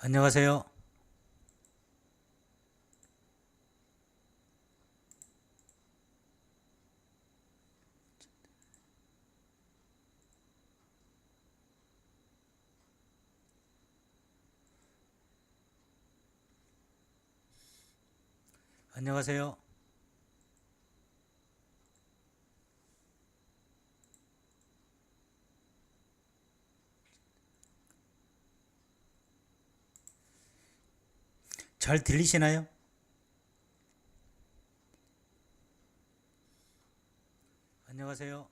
안녕하세요. 안녕하세요. 잘 들리시나요? 안녕하세요.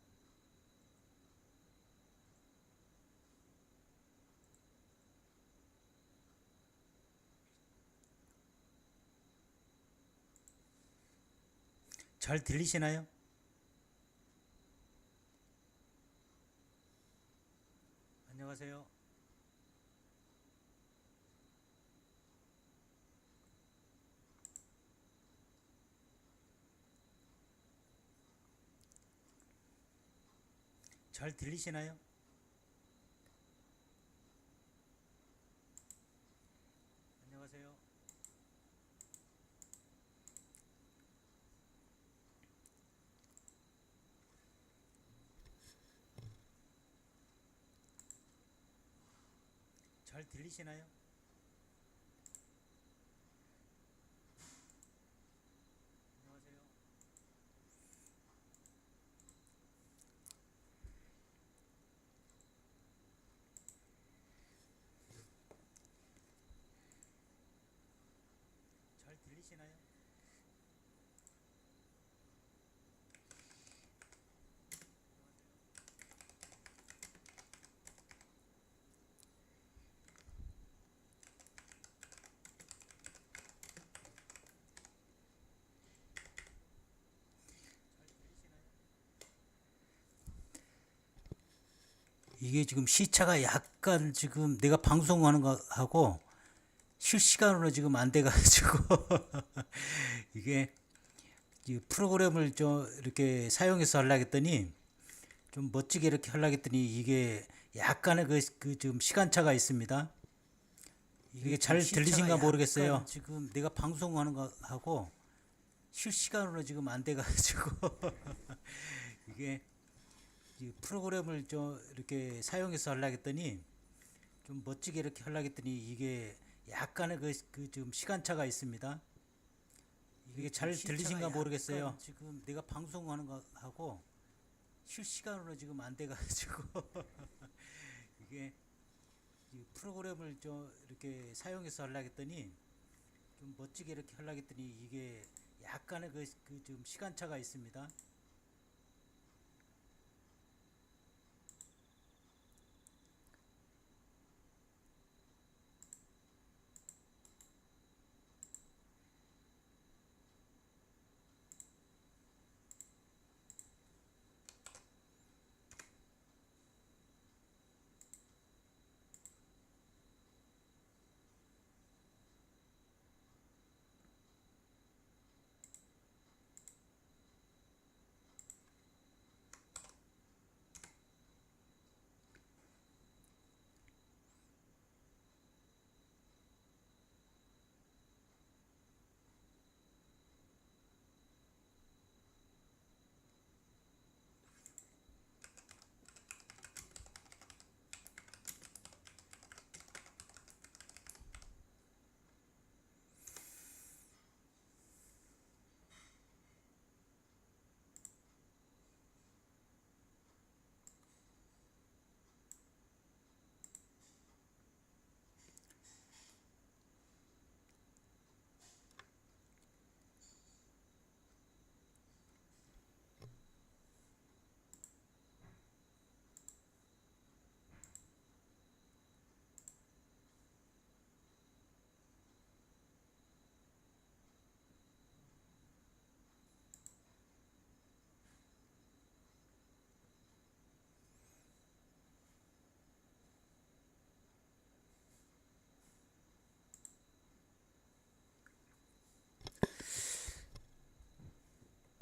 잘 들리시나요? 안녕하세요. 잘 들리시나요? 안녕하세요. 잘 들리시나요? 안녕하세요. 잘 들리시나요? 이게 지금 시차가 약간 지금 내가 방송하는 거하고 실시간으로 지금 안 돼가지고 이게 이 프로그램을 좀 이렇게 사용해서 하려고 했더니 좀 멋지게 이렇게 하려고 했더니 이게 약간의 그, 그 지금 시간차가 있습니다. 이게 잘 시차가 들리신가 모르겠어요. 지금 내가 방송하는 거하고 실시간으로 지금 안 돼가지고 이게 이 프로그램을 좀 이렇게 사용해서 하려고 했더니 좀 멋지게 이렇게 하려고 했더니 이게 약간의 그, 그 지금 시간차가 있습니다. 이게 잘 시차가 들리신가 모르겠어요. 지금 내가 방송하는 거하고 실시간으로 지금 안 돼가지고 이게 이 프로그램을 좀 이렇게 사용해서 하려고 했더니 좀 멋지게 이렇게 하려고 했더니 이게 약간의 그, 그 지금 시간차가 있습니다.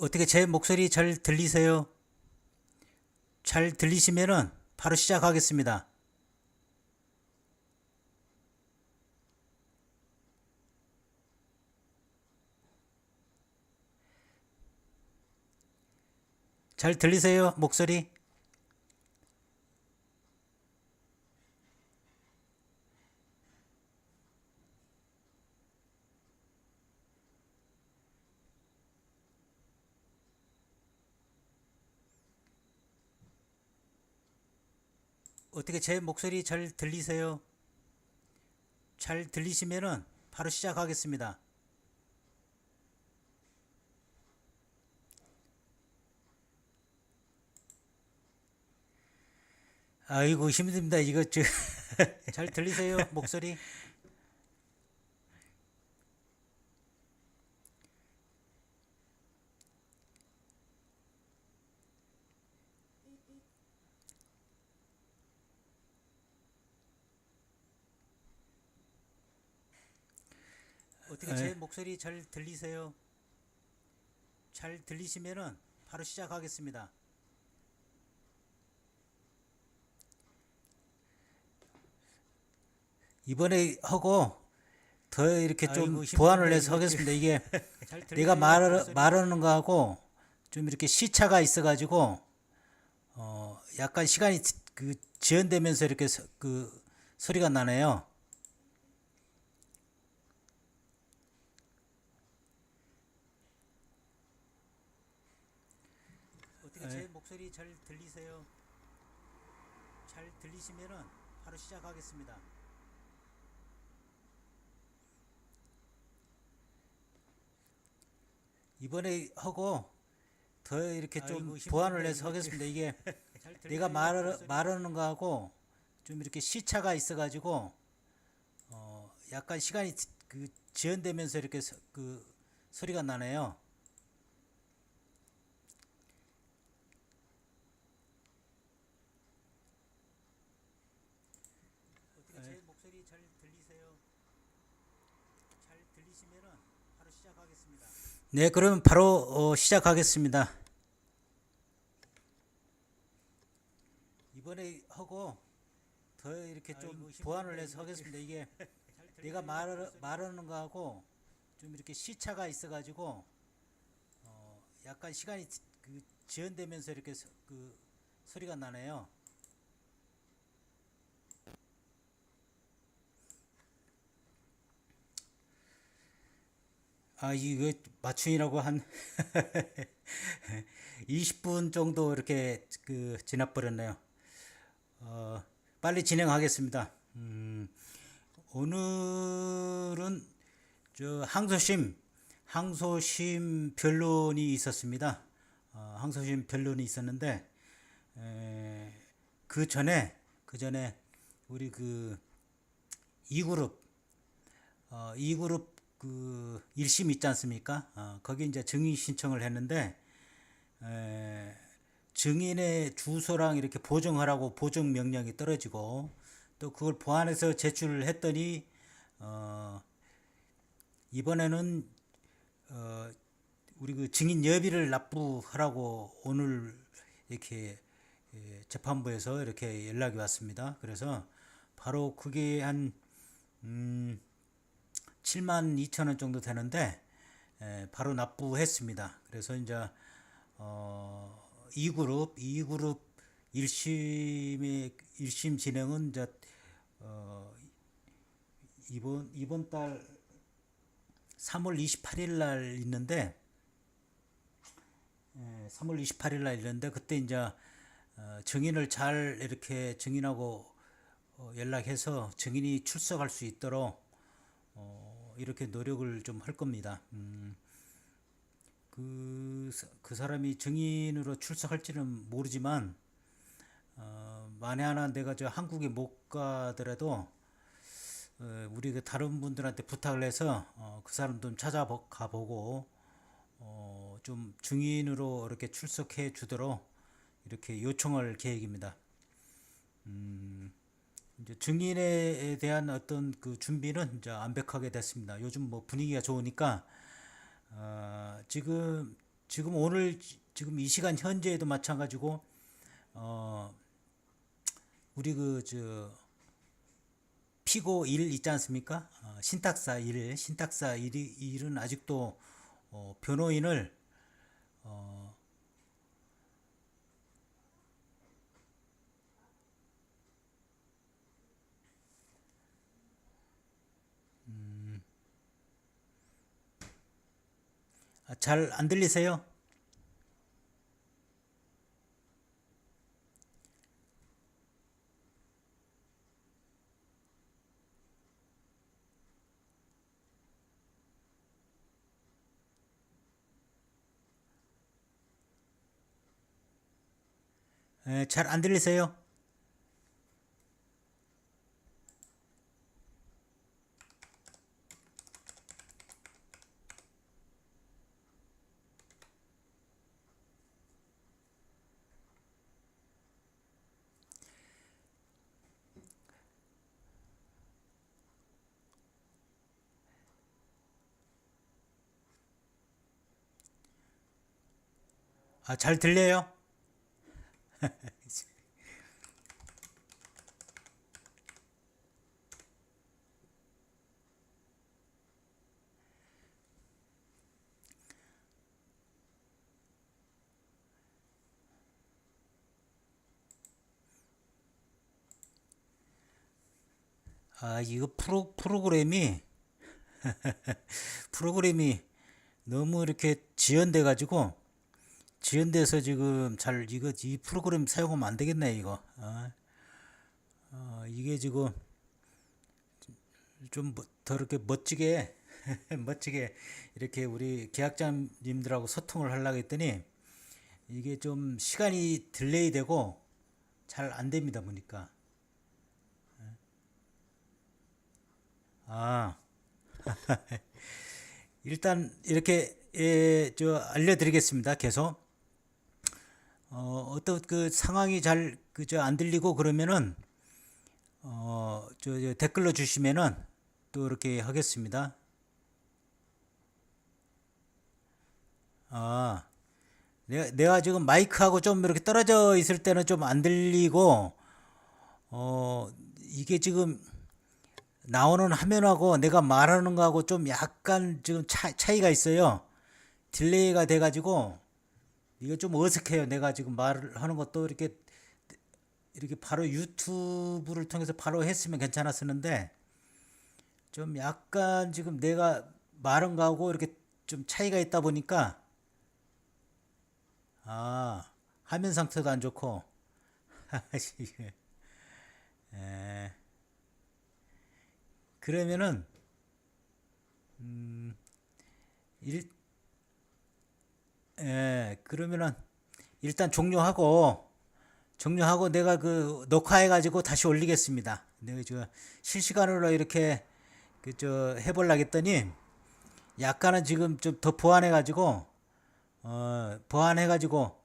어떻게 제 목소리 잘 들리세요? 잘 들리시면 바로 시작하겠습니다. 잘 들리세요? 목소리? 어떻게 제 목소리 잘 들리세요? 잘 들리시면은 바로 시작하겠습니다. 아이고 힘듭니다. 이거 저 잘 들리세요? 목소리? 어떻게 제 목소리 잘 들리세요? 잘 들리시면은 바로 시작하겠습니다. 이번에 하고 더 이렇게 좀 아이고, 보완을 해서 하겠습니다. 이게 잘 내가? 말? 말하는 거하고 좀 이렇게 시차가 있어가지고 어 약간 시간이 그 지연되면서 이렇게 서- 그 소리가 나네요. 어떻게 제 목소리 잘 들리세요? 잘 들리시면은 바로 시작하겠습니다. 이번에 하고 더 이렇게 좀 아이고, 보완을 해서 하겠습니다. 이게 잘 내가? 말? 말하는 거하고 좀 이렇게 시차가 있어가지고 어 약간 시간이 지- 그 지연되면서 이렇게 서- 그 소리가 나네요. 어떻게 제 목소리 잘 들리세요? 잘 들리시면은 바로 시작하겠습니다. 네, 그럼 바로 어, 시작하겠습니다. 이번에 하고 더 이렇게 좀 아이고, 보완을 해서 하겠습니다. 이게 잘 내가? 말? 말하는 거하고 좀 이렇게 시차가 있어가지고 어 약간 시간이 지- 그 지연되면서 이렇게 서- 그 소리가 나네요. 아 이거 맞춤이라고 한 20분 정도 이렇게 그 지나버렸네요. 어, 빨리 진행하겠습니다. 음, 오늘은 저 항소심 항소심 변론이 있었습니다. 어, 항소심 변론이 있었는데 에, 그 전에 그 전에 우리 그 이그룹 어, 이그룹 그 1심 있지 않습니까? 어, 거기 이제 증인 신청을 했는데 에, 증인의 주소랑 이렇게 보정하라고 보정 명령이 떨어지고 또 그걸 보완해서 제출을 했더니 어, 이번에는 어, 우리 그 증인 여비를 납부하라고 오늘 이렇게 예, 재판부에서 이렇게 연락이 왔습니다. 그래서 바로 그게 한 음, 7만 2천 원 정도 되는데 에, 바로 납부했습니다. 그래서 이제 어, 2그룹 2그룹 1심의 1심 진행은 이제 어, 이번 이번 달 3월 28일 날 있는데 에, 3월 28일 날 있는데 그때 이제 어, 증인을 잘 이렇게 증인하고 어, 연락해서 증인이 출석할 수 있도록 어, 이렇게 노력을 좀 할 겁니다. 음, 그, 사- 그 사람이 증인으로 출석할지는 모르지만 어, 만에 하나 내가 저 한국에 못 가더라도 어, 우리 그 다른 분들한테 부탁을 해서 어, 그 사람 좀 찾아가 보고 어, 좀 증인으로 이렇게 출석해 주도록 이렇게 요청할 계획입니다. 음, 이제 증인에 대한 어떤 그 준비는 이제 완벽하게 됐습니다. 요즘 뭐 분위기가 좋으니까 어, 지금 지금 오늘 지- 지금 이 시간 현재에도 마찬가지고 어, 우리 그 저 피고 일 있지 않습니까? 어, 신탁사 일 신탁사 일이 일은 아직도 어, 변호인을 어, 잘안 들리세요? 잘 안 들리세요? 아, 잘 들려요? 아, 이거 프로, 프로그램이, 프로그램이 너무 이렇게 지연돼 가지고, 지연돼서 지금 잘, 이거, 이 프로그램 사용하면 안 되겠네, 이거. 아, 어, 이게 지금 좀더 이렇게 멋지게, 멋지게 이렇게 우리 계약자님들하고 소통을 하려고 했더니, 이게 좀 시간이 딜레이 되고, 잘 안 됩니다, 보니까. 아, 일단 이렇게 예, 저 알려드리겠습니다. 계속 어, 어떤 그 상황이 잘 그저 안 들리고 그러면은 어, 저, 저 댓글로 주시면은 또 이렇게 하겠습니다. 아, 내가, 내가 지금 마이크하고 좀 이렇게 떨어져 있을 때는 좀 안 들리고 어, 이게 지금 나오는 화면하고 내가 말하는 거하고 좀 약간 지금 차, 차이가 있어요. 딜레이가 돼가지고 이게 좀 어색해요. 내가 지금 말을 하는 것도 이렇게 이렇게 바로 유튜브를 통해서 바로 했으면 괜찮았었는데 좀 약간 지금 내가 말한 거하고 이렇게 좀 차이가 있다 보니까 아 화면 상태도 안 좋고 에. 그러면은 음, 일, 예, 그러면은 일단 종료하고 종료하고 내가 그 녹화해 가지고 다시 올리겠습니다. 내가 저 실시간으로 이렇게 그 저 해보려고 했더니 약간은 지금 좀 더 보완해 가지고 어 보완해 가지고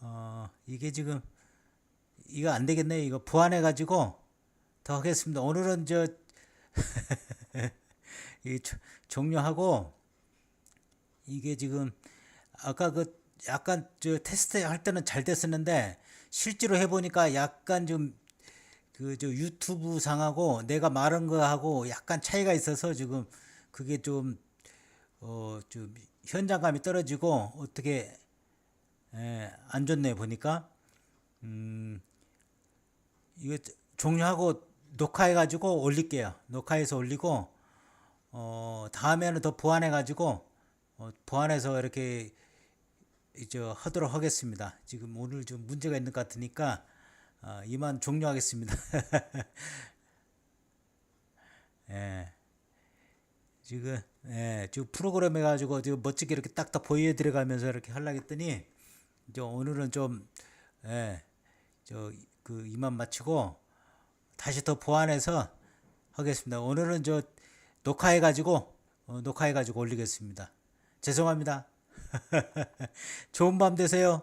어 이게 지금 이거 안 되겠네. 이거 보완해 가지고 더 하겠습니다. 오늘은 저 이 종료하고 이게 지금 아까 그 약간 저 테스트 할 때는 잘 됐었는데 실제로 해보니까 약간 좀 그 저 유튜브 상하고 내가 말한 거하고 약간 차이가 있어서 지금 그게 좀 어 좀 현장감이 떨어지고 어떻게 예, 안 좋네 보니까 음 이거 종료하고 녹화해 가지고 올릴게요. 녹화해서 올리고 어 다음에는 더 보완해 가지고 어, 보완해서 이렇게 이제 하도록 하겠습니다. 지금 오늘 좀 문제가 있는 것 같으니까 어, 이만 종료하겠습니다. 예. 지금 예, 지금 프로그램 해가지고 지금 멋지게 이렇게 딱딱 보여드려가면서 이렇게 하려고 했더니 이제 오늘은 좀 예, 저 그 이만 마치고 다시 더 보완해서 하겠습니다. 오늘은 저 녹화해가지고 어, 녹화해가지고 올리겠습니다. 죄송합니다. 좋은 밤 되세요.